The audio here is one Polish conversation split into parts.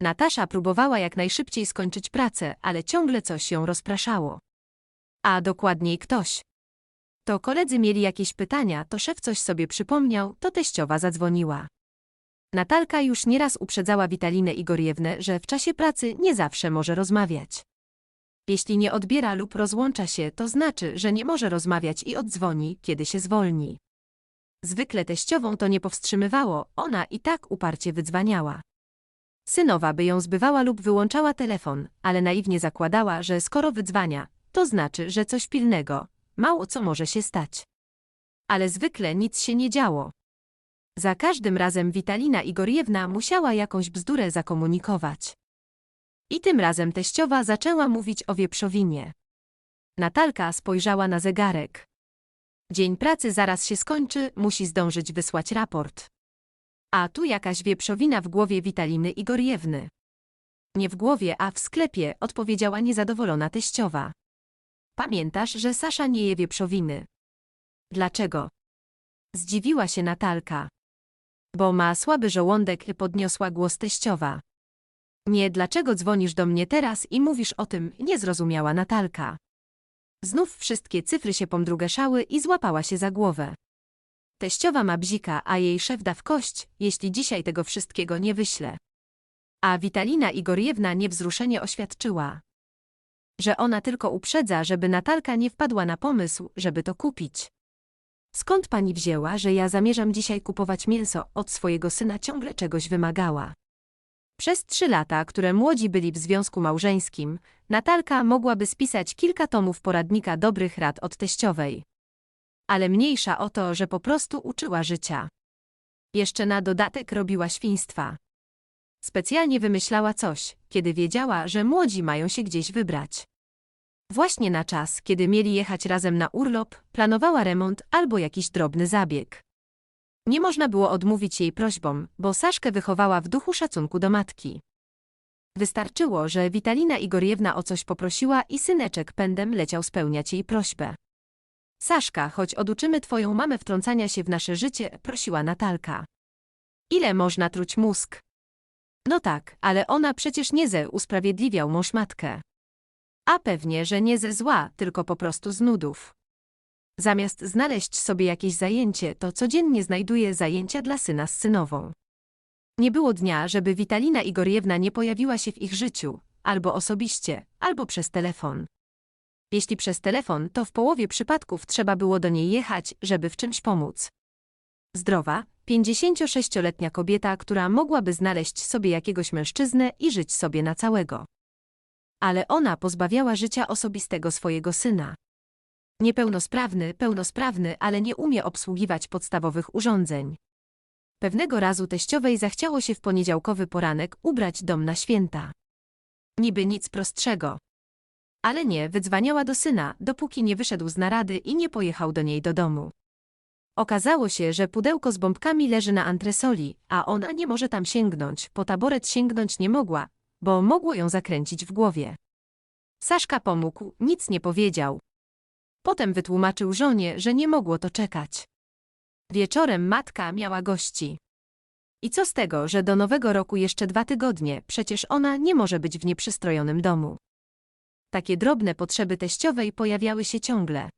Natasza próbowała jak najszybciej skończyć pracę, ale ciągle coś ją rozpraszało. A dokładniej ktoś. To koledzy mieli jakieś pytania, to szef coś sobie przypomniał, to teściowa zadzwoniła. Natalka już nieraz uprzedzała Witalinę Igorjewnę, że w czasie pracy nie zawsze może rozmawiać. Jeśli nie odbiera lub rozłącza się, to znaczy, że nie może rozmawiać i odzwoni, kiedy się zwolni. Zwykle teściową to nie powstrzymywało, ona i tak uparcie wydzwaniała. Synowa by ją zbywała lub wyłączała telefon, ale naiwnie zakładała, że skoro wydzwania, to znaczy, że coś pilnego, mało co może się stać. Ale zwykle nic się nie działo. Za każdym razem Witalina Igorjewna musiała jakąś bzdurę zakomunikować. I tym razem teściowa zaczęła mówić o wieprzowinie. Natalka spojrzała na zegarek. Dzień pracy zaraz się skończy, musi zdążyć wysłać raport. A tu jakaś wieprzowina w głowie Witaliny Igorjewny. Nie w głowie, a w sklepie, odpowiedziała niezadowolona teściowa. Pamiętasz, że Sasza nie je wieprzowiny. Dlaczego? Zdziwiła się Natalka. Bo ma słaby żołądek, podniosła głos teściowa. Nie, dlaczego dzwonisz do mnie teraz i mówisz o tym, nie zrozumiała Natalka. Znów wszystkie cyfry się pomdrugeszały i złapała się za głowę. Teściowa ma bzika, a jej szef da w kość, jeśli dzisiaj tego wszystkiego nie wyśle. A Witalina Igorjewna niewzruszenie oświadczyła, że ona tylko uprzedza, żeby Natalka nie wpadła na pomysł, żeby to kupić. Skąd pani wzięła, że ja zamierzam dzisiaj kupować mięso od swojego syna ciągle czegoś wymagała? Przez trzy lata, które młodzi byli w związku małżeńskim, Natalka mogłaby spisać kilka tomów poradnika dobrych rad od teściowej. Ale mniejsza o to, że po prostu uczyła życia. Jeszcze na dodatek robiła świństwa. Specjalnie wymyślała coś, kiedy wiedziała, że młodzi mają się gdzieś wybrać. Właśnie na czas, kiedy mieli jechać razem na urlop, planowała remont albo jakiś drobny zabieg. Nie można było odmówić jej prośbom, bo Saszkę wychowała w duchu szacunku do matki. Wystarczyło, że Witalina Igorjewna o coś poprosiła i syneczek pędem leciał spełniać jej prośbę. Saszka, choć oduczymy twoją mamę wtrącania się w nasze życie, prosiła Natalka. Ile można truć mózg? No tak, ale ona przecież nie ze usprawiedliwiał mąż matkę. A pewnie, że nie ze zła, tylko po prostu z nudów. Zamiast znaleźć sobie jakieś zajęcie, to codziennie znajduje zajęcia dla syna z synową. Nie było dnia, żeby Witalina Igorjewna nie pojawiła się w ich życiu, albo osobiście, albo przez telefon. Jeśli przez telefon, to w połowie przypadków trzeba było do niej jechać, żeby w czymś pomóc. Zdrowa, 56-letnia kobieta, która mogłaby znaleźć sobie jakiegoś mężczyznę i żyć sobie na całego. Ale ona pozbawiała życia osobistego swojego syna. Niepełnosprawny, pełnosprawny, ale nie umie obsługiwać podstawowych urządzeń. Pewnego razu teściowej zachciało się w poniedziałkowy poranek ubrać dom na święta. Niby nic prostszego. Ale nie, wydzwaniała do syna, dopóki nie wyszedł z narady i nie pojechał do niej do domu. Okazało się, że pudełko z bombkami leży na antresoli, a ona nie może tam sięgnąć, po taboret sięgnąć nie mogła, bo mogło ją zakręcić w głowie. Saszka pomógł, nic nie powiedział. Potem wytłumaczył żonie, że nie mogło to czekać. Wieczorem matka miała gości. I co z tego, że do nowego roku jeszcze dwa tygodnie, przecież ona nie może być w nieprzystrojonym domu. Takie drobne potrzeby teściowej pojawiały się ciągle.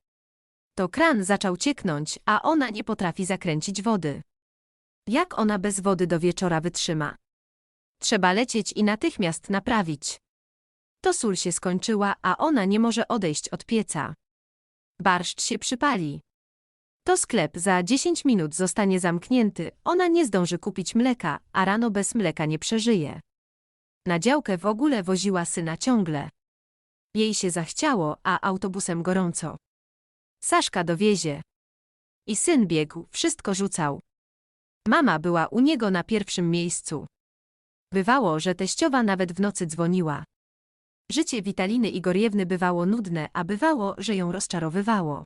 To kran zaczął cieknąć, a ona nie potrafi zakręcić wody. Jak ona bez wody do wieczora wytrzyma? Trzeba lecieć i natychmiast naprawić. To sól się skończyła, a ona nie może odejść od pieca. Barszcz się przypali. To sklep za 10 minut zostanie zamknięty, ona nie zdąży kupić mleka, a rano bez mleka nie przeżyje. Na działkę w ogóle woziła syna ciągle. Jej się zachciało, a autobusem gorąco. Saszka dowiezie. I syn biegł, wszystko rzucał. Mama była u niego na pierwszym miejscu. Bywało, że teściowa nawet w nocy dzwoniła. Życie Witaliny Igorjewny bywało nudne, a bywało, że ją rozczarowywało.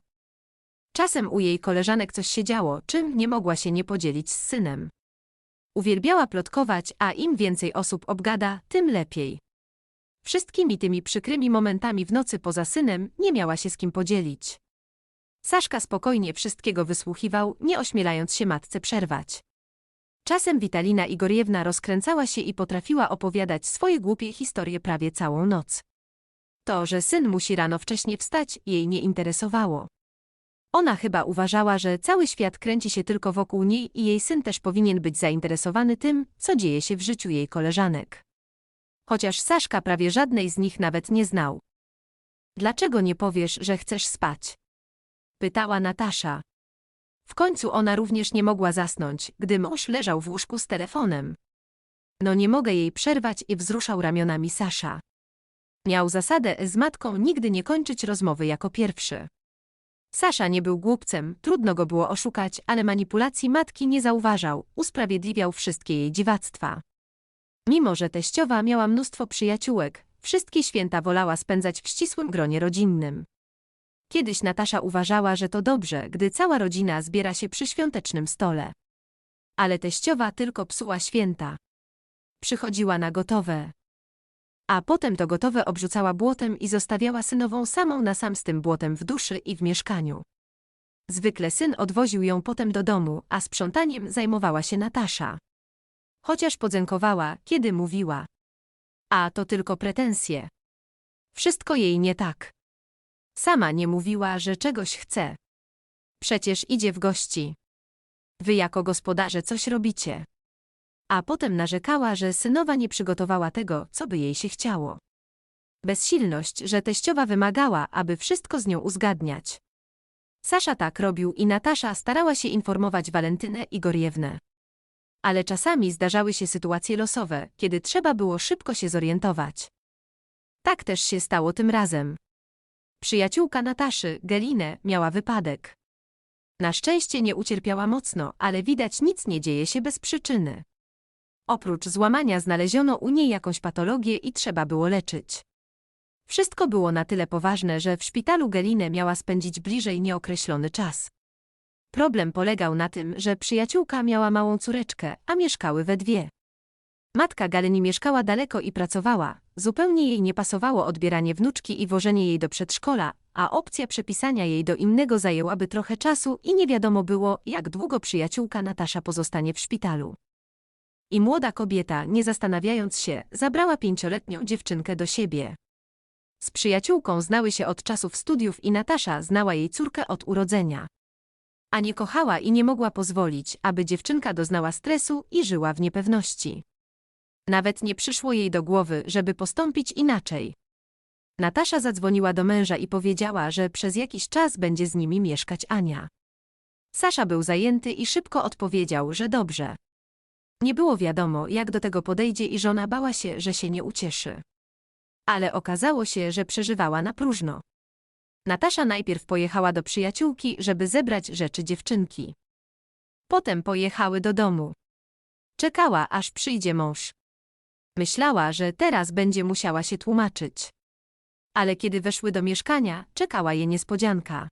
Czasem u jej koleżanek coś się działo, czym nie mogła się nie podzielić z synem. Uwielbiała plotkować, a im więcej osób obgada, tym lepiej. Wszystkimi tymi przykrymi momentami w nocy poza synem nie miała się z kim podzielić. Saszka spokojnie wszystkiego wysłuchiwał, nie ośmielając się matce przerwać. Czasem Witalina Igorjewna rozkręcała się i potrafiła opowiadać swoje głupie historie prawie całą noc. To, że syn musi rano wcześnie wstać, jej nie interesowało. Ona chyba uważała, że cały świat kręci się tylko wokół niej i jej syn też powinien być zainteresowany tym, co dzieje się w życiu jej koleżanek. Chociaż Saszka prawie żadnej z nich nawet nie znał. Dlaczego nie powiesz, że chcesz spać? Pytała Natasza. W końcu ona również nie mogła zasnąć, gdy mąż leżał w łóżku z telefonem. No nie mogę jej przerwać i wzruszał ramionami Sasza. Miał zasadę z matką nigdy nie kończyć rozmowy jako pierwszy. Sasza nie był głupcem, trudno go było oszukać, ale manipulacji matki nie zauważał, usprawiedliwiał wszystkie jej dziwactwa. Mimo, że teściowa miała mnóstwo przyjaciółek, wszystkie święta wolała spędzać w ścisłym gronie rodzinnym. Kiedyś Natasza uważała, że to dobrze, gdy cała rodzina zbiera się przy świątecznym stole. Ale teściowa tylko psuła święta. Przychodziła na gotowe. A potem to gotowe obrzucała błotem i zostawiała synową samą na sam z tym błotem w duszy i w mieszkaniu. Zwykle syn odwoził ją potem do domu, a sprzątaniem zajmowała się Natasza. Chociaż podzękowała, kiedy mówiła. A to tylko pretensje. Wszystko jej nie tak. Sama nie mówiła, że czegoś chce. Przecież idzie w gości. Wy jako gospodarze coś robicie. A potem narzekała, że synowa nie przygotowała tego, co by jej się chciało. Bezsilność, że teściowa wymagała, aby wszystko z nią uzgadniać. Sasza tak robił i Natasza starała się informować Walentynę i Goriewnę. Ale czasami zdarzały się sytuacje losowe, kiedy trzeba było szybko się zorientować. Tak też się stało tym razem. Przyjaciółka Nataszy, Gelinę, miała wypadek. Na szczęście nie ucierpiała mocno, ale widać nic nie dzieje się bez przyczyny. Oprócz złamania znaleziono u niej jakąś patologię i trzeba było leczyć. Wszystko było na tyle poważne, że w szpitalu Gelinę miała spędzić bliżej nieokreślony czas. Problem polegał na tym, że przyjaciółka miała małą córeczkę, a mieszkały we dwie. Matka Galeni mieszkała daleko i pracowała, zupełnie jej nie pasowało odbieranie wnuczki i wożenie jej do przedszkola, a opcja przepisania jej do innego zajęłaby trochę czasu i nie wiadomo było, jak długo przyjaciółka Natasza pozostanie w szpitalu. I młoda kobieta, nie zastanawiając się, zabrała pięcioletnią dziewczynkę do siebie. Z przyjaciółką znały się od czasów studiów i Natasza znała jej córkę od urodzenia. A nie kochała i nie mogła pozwolić, aby dziewczynka doznała stresu i żyła w niepewności. Nawet nie przyszło jej do głowy, żeby postąpić inaczej. Natasza zadzwoniła do męża i powiedziała, że przez jakiś czas będzie z nimi mieszkać Ania. Sasza był zajęty i szybko odpowiedział, że dobrze. Nie było wiadomo, jak do tego podejdzie i żona bała się, że się nie ucieszy. Ale okazało się, że przeżywała na próżno. Natasza najpierw pojechała do przyjaciółki, żeby zebrać rzeczy dziewczynki. Potem pojechały do domu. Czekała, aż przyjdzie mąż. Myślała, że teraz będzie musiała się tłumaczyć. Ale kiedy weszły do mieszkania, czekała je niespodzianka.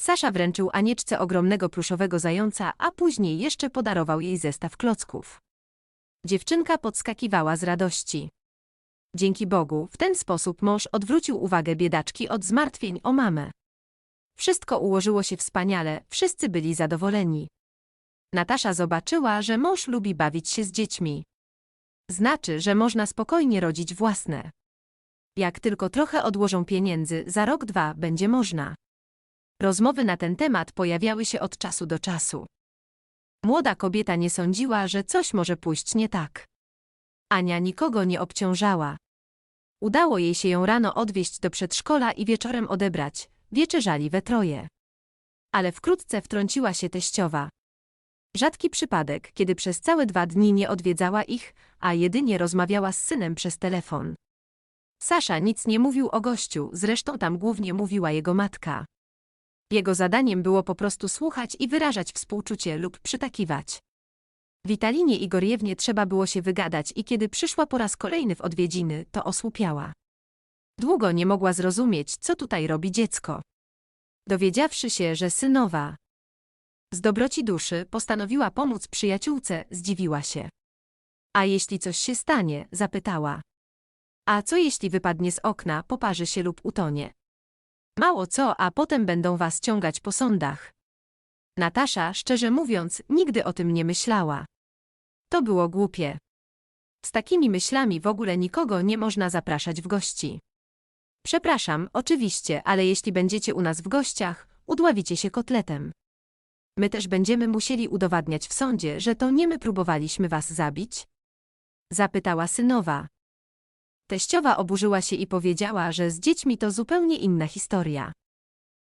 Sasza wręczył Anieczce ogromnego pluszowego zająca, a później jeszcze podarował jej zestaw klocków. Dziewczynka podskakiwała z radości. Dzięki Bogu, w ten sposób mąż odwrócił uwagę biedaczki od zmartwień o mamę. Wszystko ułożyło się wspaniale, wszyscy byli zadowoleni. Natasza zobaczyła, że mąż lubi bawić się z dziećmi. Znaczy, że można spokojnie rodzić własne. Jak tylko trochę odłożą pieniędzy, za rok dwa będzie można. Rozmowy na ten temat pojawiały się od czasu do czasu. Młoda kobieta nie sądziła, że coś może pójść nie tak. Ania nikogo nie obciążała. Udało jej się ją rano odwieźć do przedszkola i wieczorem odebrać, wieczerzali we troje. Ale wkrótce wtrąciła się teściowa. Rzadki przypadek, kiedy przez całe dwa dni nie odwiedzała ich, a jedynie rozmawiała z synem przez telefon. Sasza nic nie mówił o gościu, zresztą tam głównie mówiła jego matka. Jego zadaniem było po prostu słuchać i wyrażać współczucie lub przytakiwać. Witalinie Igorjewnie trzeba było się wygadać i kiedy przyszła po raz kolejny w odwiedziny, to osłupiała. Długo nie mogła zrozumieć, co tutaj robi dziecko. Dowiedziawszy się, że synowa z dobroci duszy postanowiła pomóc przyjaciółce, zdziwiła się. A jeśli coś się stanie, zapytała. A co jeśli wypadnie z okna, poparzy się lub utonie? Mało co, a potem będą was ciągać po sądach. Natasza, szczerze mówiąc, nigdy o tym nie myślała. To było głupie. Z takimi myślami w ogóle nikogo nie można zapraszać w gości. Przepraszam, oczywiście, ale jeśli będziecie u nas w gościach, udławicie się kotletem. My też będziemy musieli udowadniać w sądzie, że to nie my próbowaliśmy was zabić? Zapytała synowa. Teściowa oburzyła się i powiedziała, że z dziećmi to zupełnie inna historia.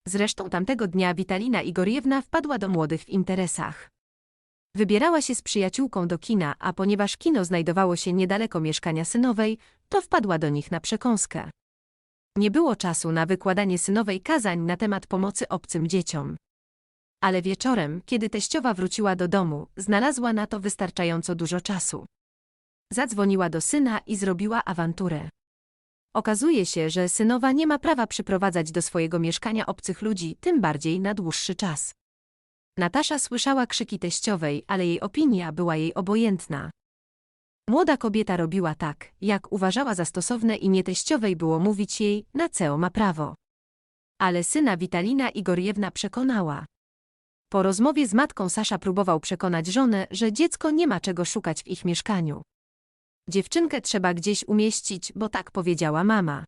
Zresztą tamtego dnia Witalina Igorjewna wpadła do młodych w interesach. Wybierała się z przyjaciółką do kina, a ponieważ kino znajdowało się niedaleko mieszkania synowej, to wpadła do nich na przekąskę. Nie było czasu na wykładanie synowej kazań na temat pomocy obcym dzieciom. Ale wieczorem, kiedy teściowa wróciła do domu, znalazła na to wystarczająco dużo czasu. Zadzwoniła do syna i zrobiła awanturę. Okazuje się, że synowa nie ma prawa przyprowadzać do swojego mieszkania obcych ludzi, tym bardziej na dłuższy czas. Natasza słyszała krzyki teściowej, ale jej opinia była jej obojętna. Młoda kobieta robiła tak, jak uważała za stosowne i nie teściowej było mówić jej, na co ma prawo. Ale syna Witalina Igorjewna przekonała. Po rozmowie z matką Sasza próbował przekonać żonę, że dziecko nie ma czego szukać w ich mieszkaniu. Dziewczynkę trzeba gdzieś umieścić, bo tak powiedziała mama.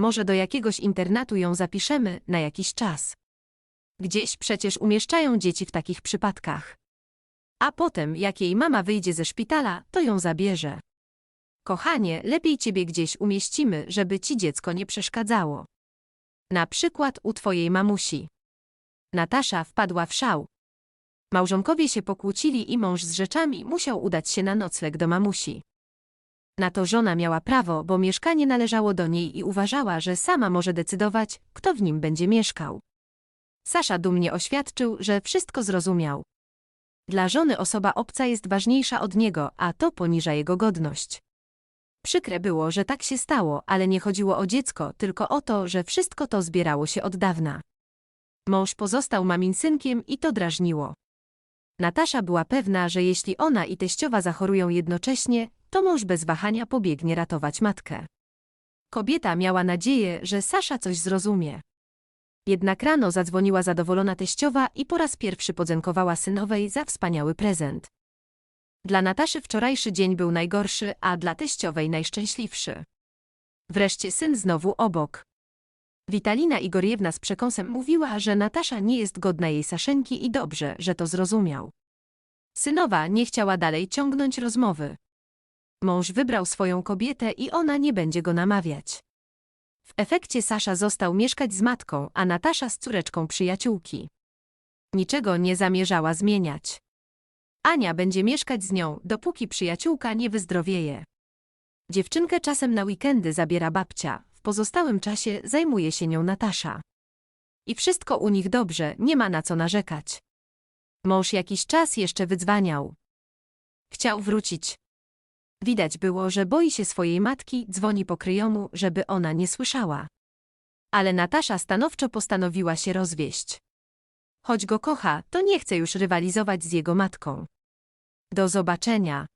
Może do jakiegoś internatu ją zapiszemy na jakiś czas. Gdzieś przecież umieszczają dzieci w takich przypadkach. A potem, jak jej mama wyjdzie ze szpitala, to ją zabierze. Kochanie, lepiej ciebie gdzieś umieścimy, żeby ci dziecko nie przeszkadzało. Na przykład u twojej mamusi. Natasza wpadła w szał. Małżonkowie się pokłócili i mąż z rzeczami musiał udać się na nocleg do mamusi. Na to żona miała prawo, bo mieszkanie należało do niej i uważała, że sama może decydować, kto w nim będzie mieszkał. Sasza dumnie oświadczył, że wszystko zrozumiał. Dla żony osoba obca jest ważniejsza od niego, a to poniża jego godność. Przykre było, że tak się stało, ale nie chodziło o dziecko, tylko o to, że wszystko to zbierało się od dawna. Mąż pozostał mamin synkiem i to drażniło. Natasza była pewna, że jeśli ona i teściowa zachorują jednocześnie, to mąż bez wahania pobiegnie ratować matkę. Kobieta miała nadzieję, że Sasza coś zrozumie. Jednak rano zadzwoniła zadowolona teściowa i po raz pierwszy podziękowała synowej za wspaniały prezent. Dla Nataszy wczorajszy dzień był najgorszy, a dla teściowej najszczęśliwszy. Wreszcie syn znowu obok. Witalina Igorjewna z przekąsem mówiła, że Natasza nie jest godna jej Saszenki i dobrze, że to zrozumiał. Synowa nie chciała dalej ciągnąć rozmowy. Mąż wybrał swoją kobietę i ona nie będzie go namawiać. W efekcie Sasza został mieszkać z matką, a Natasza z córeczką przyjaciółki. Niczego nie zamierzała zmieniać. Ania będzie mieszkać z nią, dopóki przyjaciółka nie wyzdrowieje. Dziewczynkę czasem na weekendy zabiera babcia, w pozostałym czasie zajmuje się nią Natasza. I wszystko u nich dobrze, nie ma na co narzekać. Mąż jakiś czas jeszcze wydzwaniał. Chciał wrócić. Widać było, że boi się swojej matki, dzwoni po kryjomu, żeby ona nie słyszała. Ale Natasza stanowczo postanowiła się rozwieść. Choć go kocha, to nie chce już rywalizować z jego matką. Do zobaczenia.